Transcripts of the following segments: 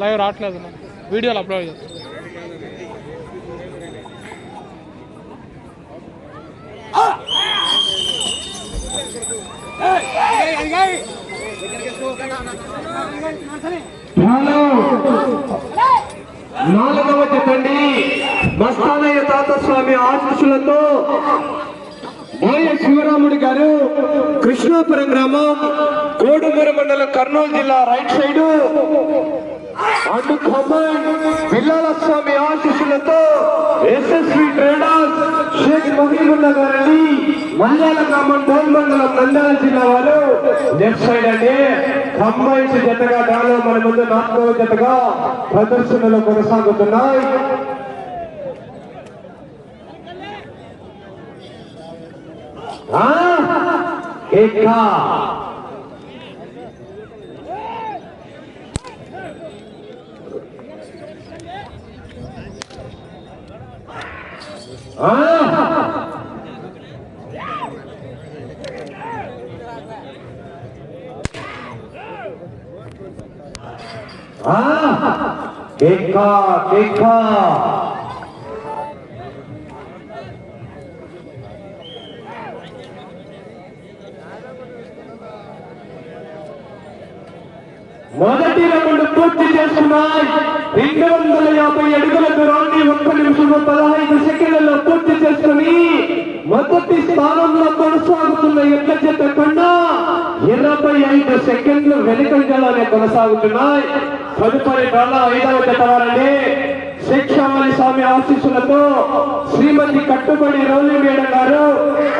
Live రావట్లేదు వీడియోలు upload చేస్తాను నాలుగవ తండ్రి మస్తానయ్య తాతస్వామి ఆశీస్సులతో మోయ శివరాముడి గారు కృష్ణాపురం గ్రామం కోడుమూరు మండలం కర్నూలు జిల్లా రైట్ సైడ్ అండ్ ఖమ్మం పిల్లల స్వామి ఆశీస్సులతో ఎస్ఎస్వి ట్రేడర్స్ షేక్ మహీముల్లా గారిని మల్యాల గ్రామం డోల్ మండలం నంద్యాల జిల్లా వారు లెఫ్ట్ సైడ్ అంటే కంబైన్స్ జతగా దానిలో మన ముందు నాలుగవ జతగా ప్రదర్శనలు కొనసాగుతున్నాయి. ఆ, ఏకా. ఆ ఆ కేకా కేకా మొదటి రౌండ్ పూర్తి చేస్తున్నాయి రెండు వందల యాభై అడుగుల దూరాన్ని ఒక్క నిమిషంలో పదహైదు సెకండ్లలో పూర్తి చేసుకుని మొదటి స్థానంలో కొనసాగుతున్న ఎట్ల చెప్పకుండా కన్నా ఇరవై ఐదు సెకండ్లు వెనుకంజలోనే కొనసాగుతున్నాయి. తదుపరి డ్రాలో ఐదవ జత దీక్షామణి స్వామి ఆశీస్సులతో శ్రీమతి కట్టుబడి రౌలి గారు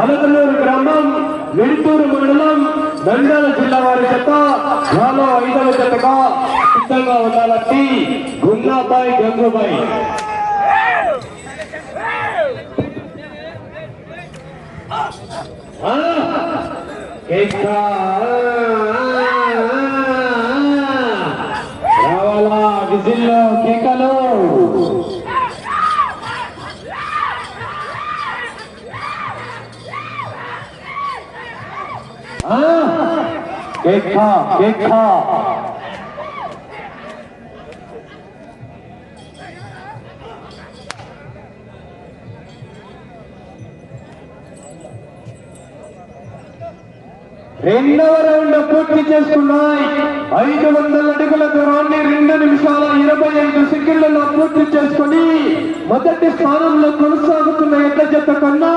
అలగలూరు గ్రామం వెలుతూరు మండలం నంద్యాల జిల్లా వారి జత నాలో ఐదవ జతగా సిద్ధంగా ఉండాలని గున్నాబాయి గంగుబాయి. రావాలా విజిల్లో కేకలో. ఆ, కేకా కేకా రెండవ రౌండ్ పూర్తి చేసుకున్నాయి ఐదు వందల అడుగుల దూరాన్ని రెండు నిమిషాల ఇరవై ఐదు సెకండ్లలో పూర్తి చేసుకుని మొదటి స్థానంలో కొనసాగుతున్న ఎడ్ల జత కన్నా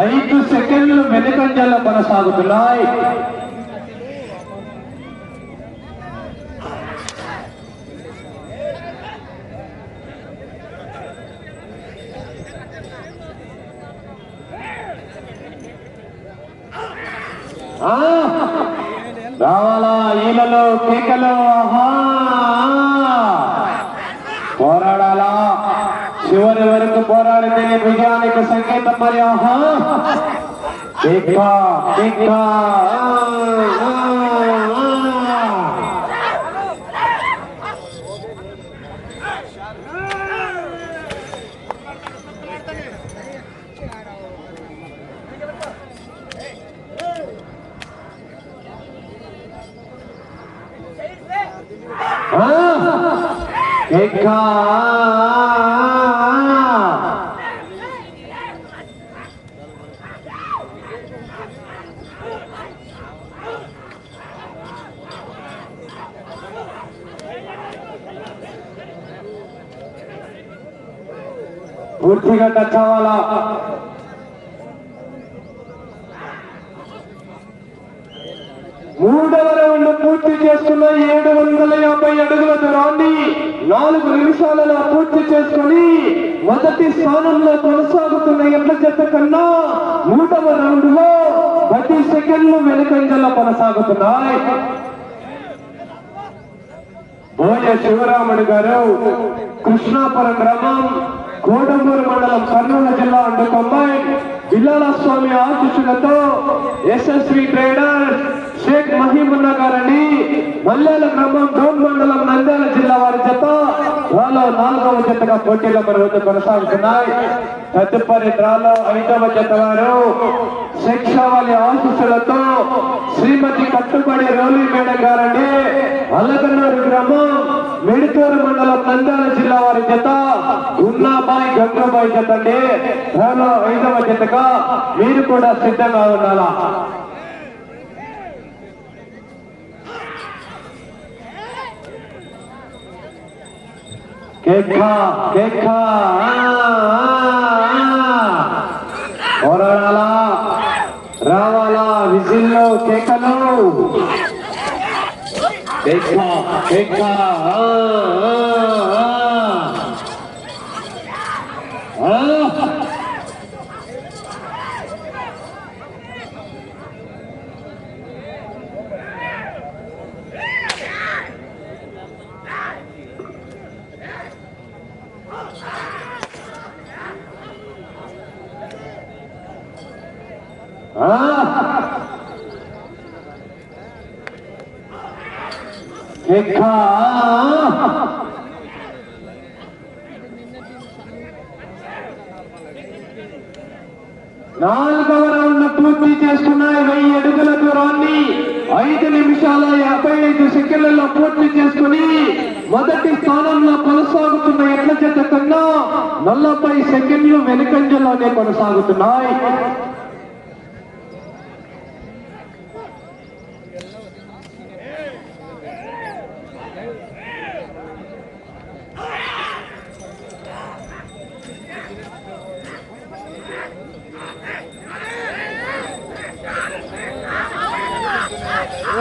ఐదు సెకండ్లు వెనుకంజల్లో కొనసాగుతున్నాయి. ఆ! రావాలా ఈలలో కేకలు ఆహా! పోరాడాలా చివరి వరకు పోరాడితే విజయానికి సంకేతం మరి ఆహా పూర్తిగా టచ్ అవ్వాలా మూడవ రౌండ్ పూర్తి చేసుకున్న ఏడు వందల యాభై అడుగుల దూరాన్ని నాలుగు నిమిషాలలో పూర్తి చేసుకుని మొదటి స్థానంలో కొనసాగుతున్న ఎడ్ల చెత్త కన్నా మూడవ రౌండ్లో పది సెకండ్లు వెనుకంజలో కొనసాగుతున్నాయి. బోయ శివరాముడు గారు కృష్ణాపురం గ్రామం కోడమూరు మండలం కర్నూలు జిల్లా అండ్ తొంభై జిల్లాల స్వామి ఆశీస్సులతో ఎస్ఎస్వి ట్రేడర్స్ షేక్ మహీముల్లా గారని మల్లెల గ్రామం డౌన్ మండలం నంద్యాల జిల్లా వారి జత. డ్రాలో నాలుగవ జతగా పోటీలో మన వద్ద కొనసాగుతున్నాయి. తదుపరి డ్రాలో ఐదవ జత వారు శిక్షావళి ఆశీస్సులతో శ్రీమతి కట్టుబడి రౌలీ మేడం గారని అల్లగన్నూరు గ్రామం మిడితూరు మండలం నంద్యాల జిల్లా వారి జత. గున్నాబాయి గంగాబాయి జత అండి. డ్రాలో ఐదవ జతగా మీరు కూడా సిద్ధంగా ఉండాలా? కేక కేక పోరాడాలా రావాలా విజిల్లో కేకలు కేక కేక కేక నాలుగవ రౌండ్ పూర్తి చేస్తున్నాయి వెయ్యి అడుగుల దూరాన్ని ఐదు నిమిషాల యాభై ఐదు సెకండ్లలో పూర్తి చేసుకుని మొదటి స్థానంలో కొనసాగుతున్న ఎట్ల చేత కన్నా నలభై సెకండ్లు వెనుకంజలోనే కొనసాగుతున్నాయి.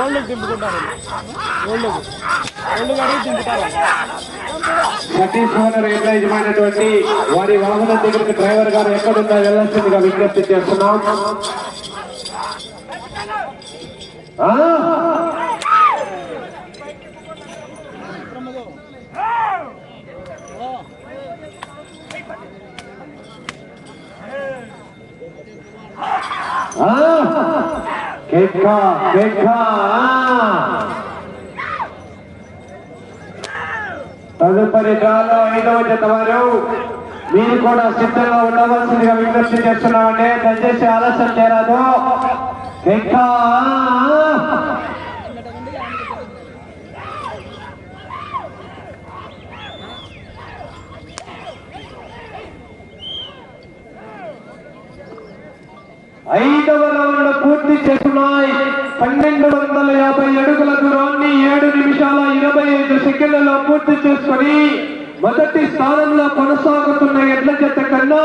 ఓల్డ్కి దింపుకుంటారు. ఓల్డ్కి ఓల్డ్ గారికి దింపుతారు. సతీష్ ఓనర్ ఏట్ల వారి వాహనం దగ్గరికి డ్రైవర్ గారు ఎక్కడున్నా వెళ్ళాల్సిందిగా విజ్ఞప్తి చేస్తున్నాం. కేక కేక ఆ. తదుపరి డ్రాలో ఐదవ జత వారు. మీరు కూడా సిద్ధంగా ఉండవలసిందిగా విజ్ఞప్తి చేస్తున్నామండి. దయచేసి ఆలస్యం చేయరాదు. ఇంకా ఐదవ రౌండ్ పూర్తి చేస్తున్నాయి. పన్నెండు వందల యాభై అడుగుల దూరాన్ని ఏడు నిమిషాల ఇరవై ఐదు సెకండ్లలో పూర్తి చేసుకొని మొదటి స్థానంలో కొనసాగుతున్న ఎడ్ల జత కన్నా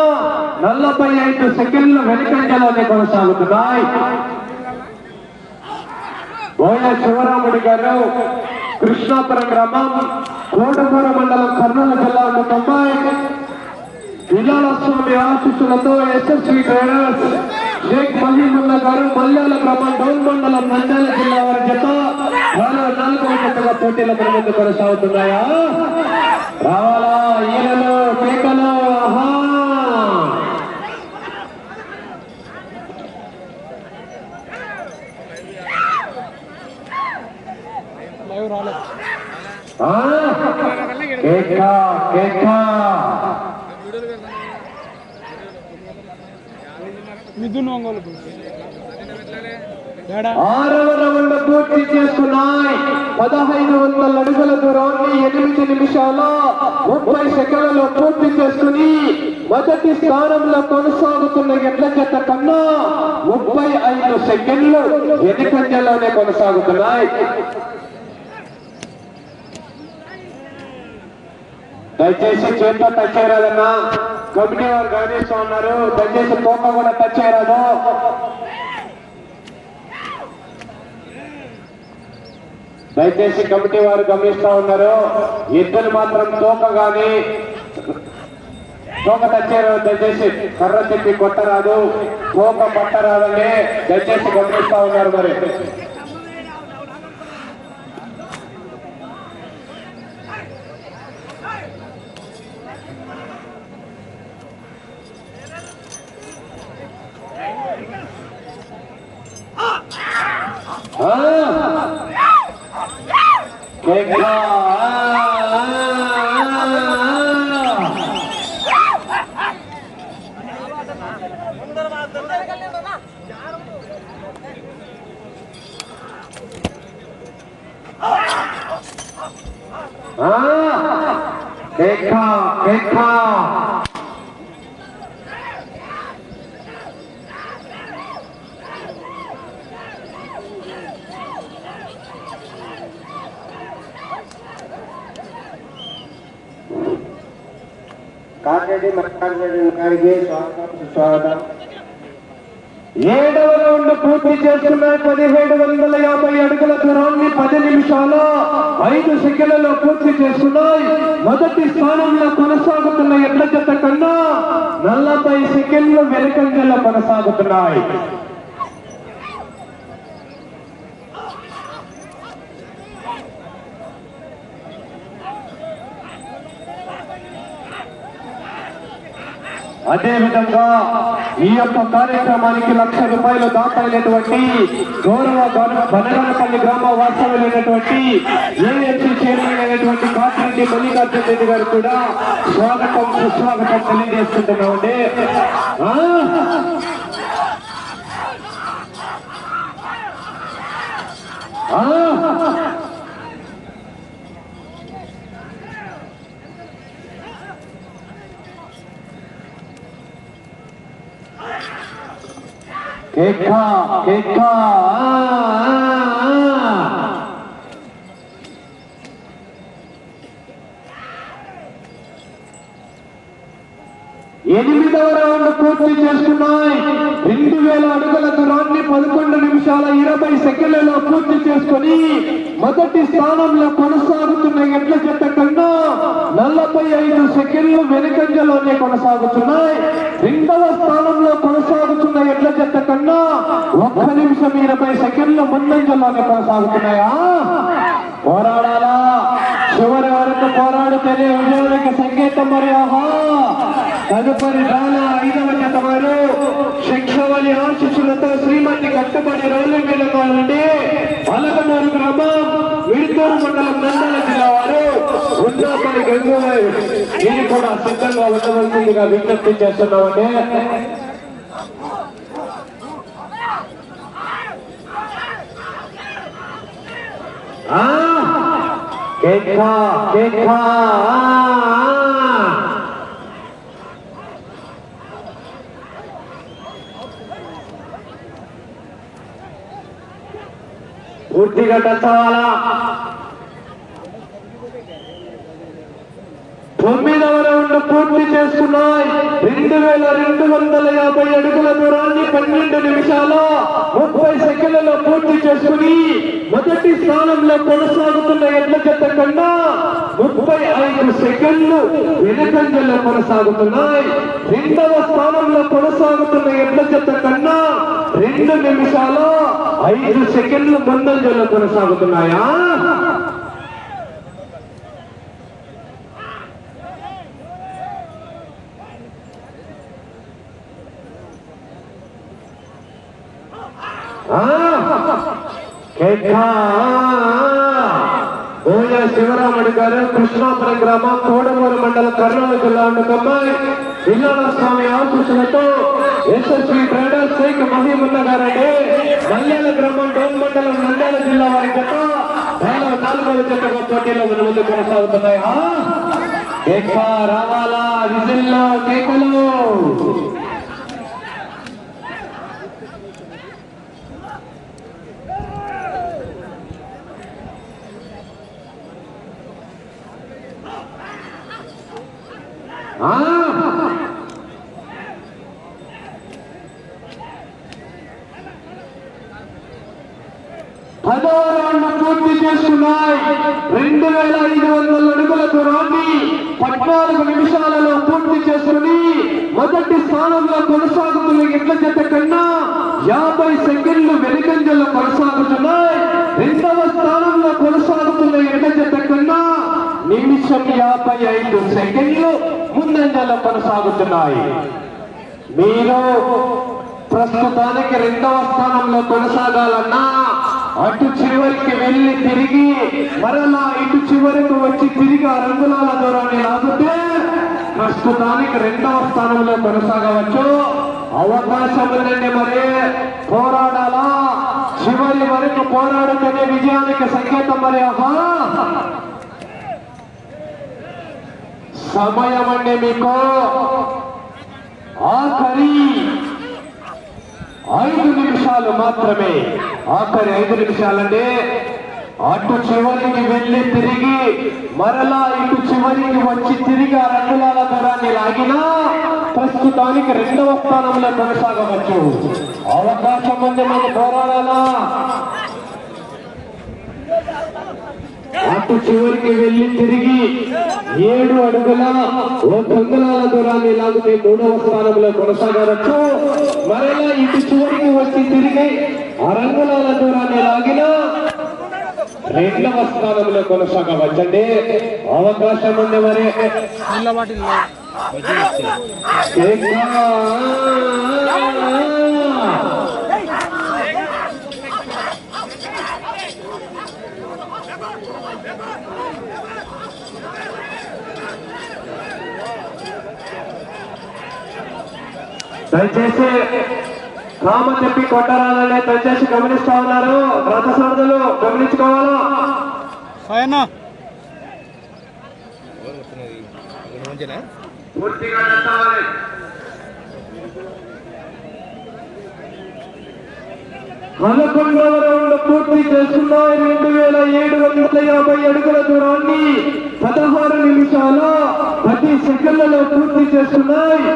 నలభై ఐదు సెకండ్ల వెనుకంజలోనే కొనసాగుతున్నాయి. బోయ శివరాముడి గారు కృష్ణాపురం గ్రామం కోటమూర మండలం కర్నూలు జిల్లా ఉన్న అమ్మాయి స్వామి ఆశీస్సులతో ఎస్ఎస్వి ట్రేడర్స్ షేక్ మొన్న గారు మల్యాల గ్రామం డౌన్ మండలం నంద్యాల జిల్లా వారి జత వాళ్ళు నాలుగవ జతగా పోటీల ముందు కొనసాగుతున్నాయా రావాలా ఈయనలు కేకలు ఆహా లైవ్ రాలేదు కేక కేక మిథున్ ఒంగోలు ఆరవ రౌండ్ పూర్తి చేస్తున్నాయి పదహైదు వందల అడుగుల దూరాన్ని ఎనిమిది నిమిషాల ముప్పై సెకండ్లలో పూర్తి చేసుకుని మొదటి స్థానంలో కొనసాగుతున్న ఎడ్ల చేత కన్నా ముప్పై ఐదు సెకండ్లు వెనుకంజలోనే కొనసాగుతున్నాయి. దయచేసి చేతితో టచ్ కమిటీ వారు గమనిస్తూ ఉన్నారు. దయచేసి తోక కూడా టచ్ అయ్యారు దయచేసి కమిటీ వారు గమనిస్తా ఉన్నారు. ఇద్దరు మాత్రం తోక గాని తోక తచ్చారు దయచేసి కర్ర చెప్పి కొట్టరాదు. తోక పట్టరాదని దయచేసి గమనిస్తా ఉన్నారు మరి ఆ! కేక! ఆ! ఆ! ఆ! ఆ! కేక కేక కాకిరెడ్డి మల్లికార్జున గారికి స్వాగతం సుస్వాగతం ఏడవ రౌండ్ పూర్తి చేసుకున్నాయి పదిహేడు వందల యాభై అడుగుల దూరాన్ని పది నిమిషాలు ఐదు సెకండ్లలో పూర్తి చేస్తున్నాయి. మొదటి స్థానంలో కొనసాగుతున్న ఎడ్ల జత కన్నా నలభై సెకండ్లు వెనుకంజలో కొనసాగుతున్నాయి. అదే విధంగా ఈ యొక్క కార్యక్రమానికి లక్ష రూపాయలు దాటైనటువంటి గౌరవ గౌరవ బనగానపల్లి గ్రామ వాస్తవ్యులైనటువంటి ఏఎంసీ చైర్మన్ అయినటువంటి కాటిరెడ్డి మల్లికార్జున రెడ్డి గారు కూడా స్వాగతం సుస్వాగతం తెలియజేస్తున్నామండి ఆ? ఆ? కేక ఎనిమిదవ రౌండ్ పూర్తి చేసుకున్నాయి రెండు వేల అడుగుల దూరాన్ని పదకొండు నిమిషాల ఇరవై సెకండ్లలో పూర్తి చేసుకొని మొదటి స్థానంలో కొనసాగుతున్న ఎట్ల జత కన్నా నలభై ఐదు సెకండ్లు వెనుకంజలోనే కొనసాగుతున్నాయి రెండవ స్థానంలో ఉన్న ఎడ్ల జత కన్నా ఒక్క నిమిషం ఇరవై సెకండ్ల ముందంజలోనే కొనసాగుతున్నాయా? పోరాడాలా? చివరి వరకు పోరాడితేనే విజయానికి సంకేతం మరి ఆహా! తదుపరి రాన ఐదవ జత వారు శిక్షవలి ఆశిస్సులతో శ్రీమతి కట్టుబడి రోడ్ల మీద నుండి అలగనూరు గ్రామం విడుతూరు మండలం నందల జిల్లా వారు ఉన్నపల్లి గంగవారు ఇది కూడా సిద్ధంగా ఉండవలసిందిగా విజ్ఞప్తి చేస్తున్నామండి. ఆ? టచ్ అవ్వాలా తొమ్మిదవ పూర్తి చేసుకున్నాయి రెండు వేల రెండు వందల యాభై అడుగుల దూరాన్ని పన్నెండు నిమిషాలు ముప్పై సెకండ్లలో పూర్తి చేసుకుని మొదటి స్థానంలో కొనసాగుతున్న ఎడ్ల చెత్త కన్నా ముప్పై ఐదు సెకండ్లు వెనుకంజల్లో కొనసాగుతున్నాయి. రెండవ స్థానంలో కొనసాగుతున్న ఎడ్ల చెత్త కన్నా రెండు నిమిషాలు ఐదు సెకండ్లు ముందంజల్లో కొనసాగుతున్నాయా? ఓయ శివరాముడి గారు కృష్ణాపురం గ్రామం కోడమూరు మండలం కర్నూలు జిల్లా ఉండకమ్మాయి విజయన స్వామి ఆకృష్ణతో ఎస్ఎస్వి ట్రేడర్ శేఖ్ మహీమున్న గారండి. మల్లెల గ్రామం డోన్ మండలం నంద్యాల జిల్లా వారి జత నాలుగవ నాలుగవ జతగా పోటీలో మన ముందు కొనసాగుతున్నాయి. రావాలా? విజిల్లో కేకలు. పదో రౌండ్ పూర్తి చేస్తున్నాయి. రెండు వేల ఐదు వందల అడుగుల దూరాన్ని పద్నాలుగు నిమిషాలలో పూర్తి చేసుకుని మొదటి స్థానంలో కొనసాగుతున్న ఎడ్ల జత కన్నా యాభై సెకండ్లు వెనుకంజల్లో కొనసాగుతున్నాయి. రెండవ స్థానంలో కొనసాగుతున్న ఎడ్ల జత నిమిషం యాభై ఐదు సెకండ్లు ముందంజల్లో కొనసాగుతున్నాయి. మీరు ప్రస్తుతానికి రెండవ స్థానంలో కొనసాగాలన్నా అటు చివరికి వెళ్ళి తిరిగి మరలా ఇటు చివరకు వచ్చి తిరిగి ఆ రంగులాల దూరాన్ని లాగితే ప్రస్తుతానికి రెండవ స్థానంలో కొనసాగవచ్చు. అవకాశం ఉందండి మరి. పోరాడాలా? చివరి వరకు పోరాడుతూనే విజయానికి సంకేతం మరి. ఆహా! సమయం అండి మీకు. ఆఖరి ఐదు నిమిషాలు మాత్రమే. ఆఖరి ఐదు నిమిషాలండి. అటు చివరికి వెళ్ళి తిరిగి మరలా ఇటు చివరికి వచ్చి తిరిగి ఆ రంగులాల దూరాన్ని లాగినా ప్రస్తుతానికి రెండవ స్థానంలో కొనసాగవచ్చు. అవకాశం ఉంది మనకు పోరాడాలా? అటు చివరికి వెళ్ళి తిరిగి ఏడు అడుగుల ఓ కంగుళాల దూరాన్ని లాగితే మూడవ స్థానంలో కొనసాగవచ్చు. మరలా ఇటు చివరికి వచ్చి తిరిగి అరంగుళాల దూరాన్ని లాగిన రెండవ స్థానంలో కొనసాగవచ్చండి. అవకాశం ఉంది మరి దయచేసి కామ చెప్పి కొట్టరాలని దయచేసి గమనిస్తా ఉన్నారు. రథ సారథులు గమనించుకోవాలా? సాయన్న. పూర్తిగా నడవాలి పదకొండవ రౌండ్ పూర్తి చేస్తున్నాయి రెండు వేల ఏడు వందల యాభై అడుగుల దూరాన్ని పదహారు నిమిషాల పది సెకండ్లలో పూర్తి చేస్తున్నాయి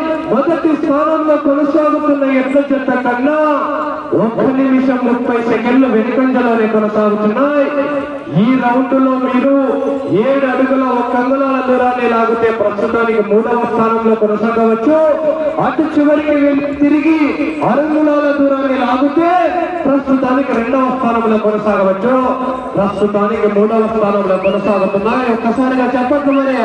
కొనసాగుతున్న జత కన్నా ఒక్క నిమిషం ముప్పై సెకండ్లు వెనుకంజలోనే కొనసాగుతున్నాయి. ఈ రౌండ్లో మీరు ఏడు అడుగుల ఒక్క అంగుళాల దూరాన్ని లాగితే ప్రస్తుతానికి మూడవ స్థానంలో కొనసాగవచ్చు. అటు చివరికి తిరిగి అరంగుళాల దూరాన్ని లాగితే ప్రస్తుతానికి రెండవ స్థానంలో కొనసాగవచ్చు. ప్రస్తుతానికి మూడవ స్థానంలో కొనసాగుతున్నాయి. ఒక్కసారిగా చెప్పండి మరి.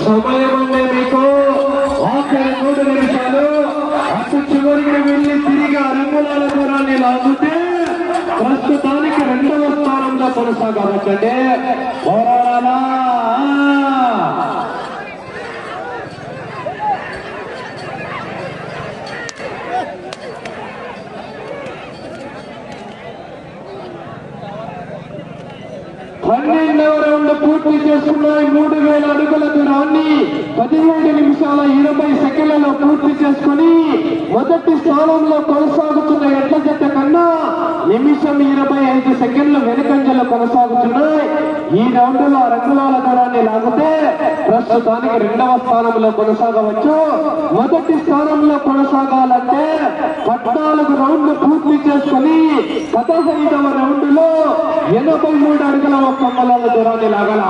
సమయం ఉండే మీకు ఆఖరి మూడు నిమిషాలు అటు చివరికి వెళ్ళి తిరిగి అరంగుళాల దూరాన్ని లాగితే ప్రస్తుతానికి రెండవ స్థానంలో కొనసాగవచ్చండి. పోరాడాలా పన్నెండవ రౌండ్ పూర్తి చేసుకున్నాయి. మూడు వేల అడుగుల దూరాన్ని పదిహేడు నిమిషాల ఇరవై సెకండ్లలో పూర్తి చేసుకుని మొదటి స్థానంలో కొనసాగుతున్న ఎట్ల జట్ట కన్నా నిమిషం ఇరవై ఐదు సెకండ్లు వెనుకంజలో కొనసాగుతున్నాయి. ఈ రౌండ్లో రంగులాల దూరాన్ని లాగితే ప్రస్తుతానికి రెండవ స్థానంలో కొనసాగవచ్చు. మొదటి స్థానంలో కొనసాగాలంటే పద్నాలుగు రౌండ్లు పూర్తి చేసుకుని పదహైదవ రౌండ్లో ఎనభై మూడు అడుగుల ఒక్క అంగుళాల దూరాన్ని లాగల.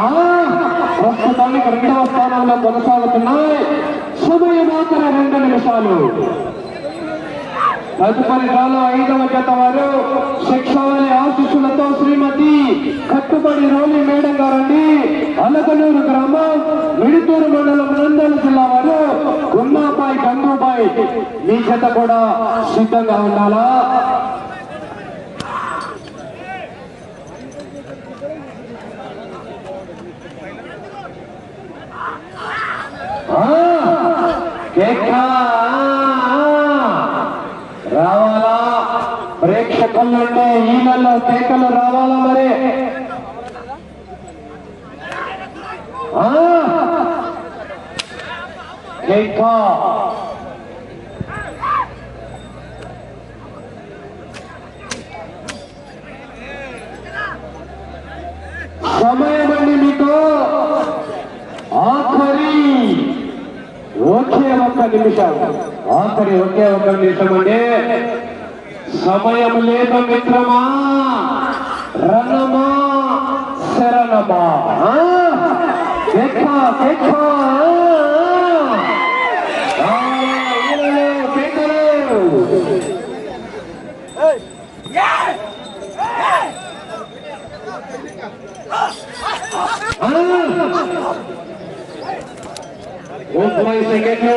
ప్రస్తుతానికి రెండవ స్థానంలో కొనసాగుతున్నాయి. సమయం మాత్రం రెండు నిమిషాలు. తదుపరి రాలో ఐదవ జత వారు శిక్షావళి ఆశిస్సులతో శ్రీమతి కట్టుబడి రోలి మేడం గారండి. అలకనూరు గ్రామం మిడితూరు మండలం నందల జిల్లా వారు గున్నాబాయి గంగూబాయి. మీ జత కూడా సిద్ధంగా ఉండాలా ఆ, కేక, రావాలా ప్రేక్షకుల నుండి ఈలలో కేకలు రావాలా మరి? ఆ, సమయం అండి మీకు. ఆఖరి ఒకే ఒక్క నిమిషం. ఆఖరి ఒకే ఒక్క నిమిషం అండి. సమయం లేదు మిత్రమా రణమా శరణమా ఆ? కేక, కేక, ఆ, ఈలలో కేకలు. ఆ! ముప్పై సెకండ్లు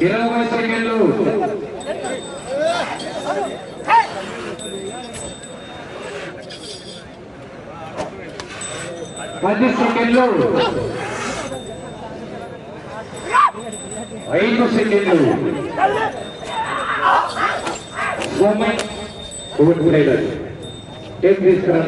ఇరవై సెకండ్లు. పది సెకండ్లు. ఐదు సెకండ్లు. సోమయ్ తీసుకురా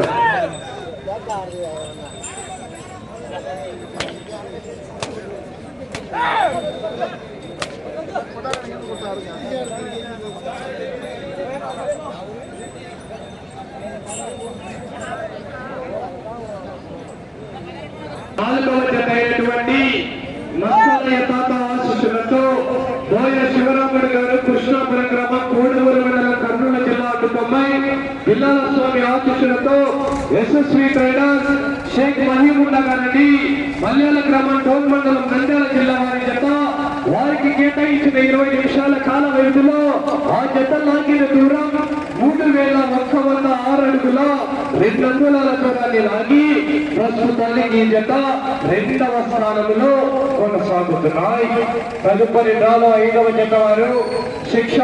నాలుగవ జత అయినటువంటి మత్స్యాలయ తాత ఆశిస్సులతో బోయ శివరాముడు గారు కృష్ణాపురం గ్రామం కోడూరు మండలం కర్నూలు జిల్లా కుటుంబై పిల్లల స్వామి యశస్వి ఎస్ఎస్వి షేక్ మహీముల్లా గారిని మల్యాల గ్రామం టోన్ మండలం నంద్యాల జిల్లా వారి జత. వారికి కేటాయించిన ఇరవై నిమిషాల కాల వ్యవధిలో ఆ జత లాగిన దూరం మూడు వేల ఒక్క వంద ఆరు అడుగుల రెండు అంగుళాల దూరాన్ని లాగి ప్రస్తుతానికి ఈ జత రెండవ స్థానంలో కొనసాగుతున్నాయి. తదుపరి డ్రాలో ఐదవ జత వారు శిక్ష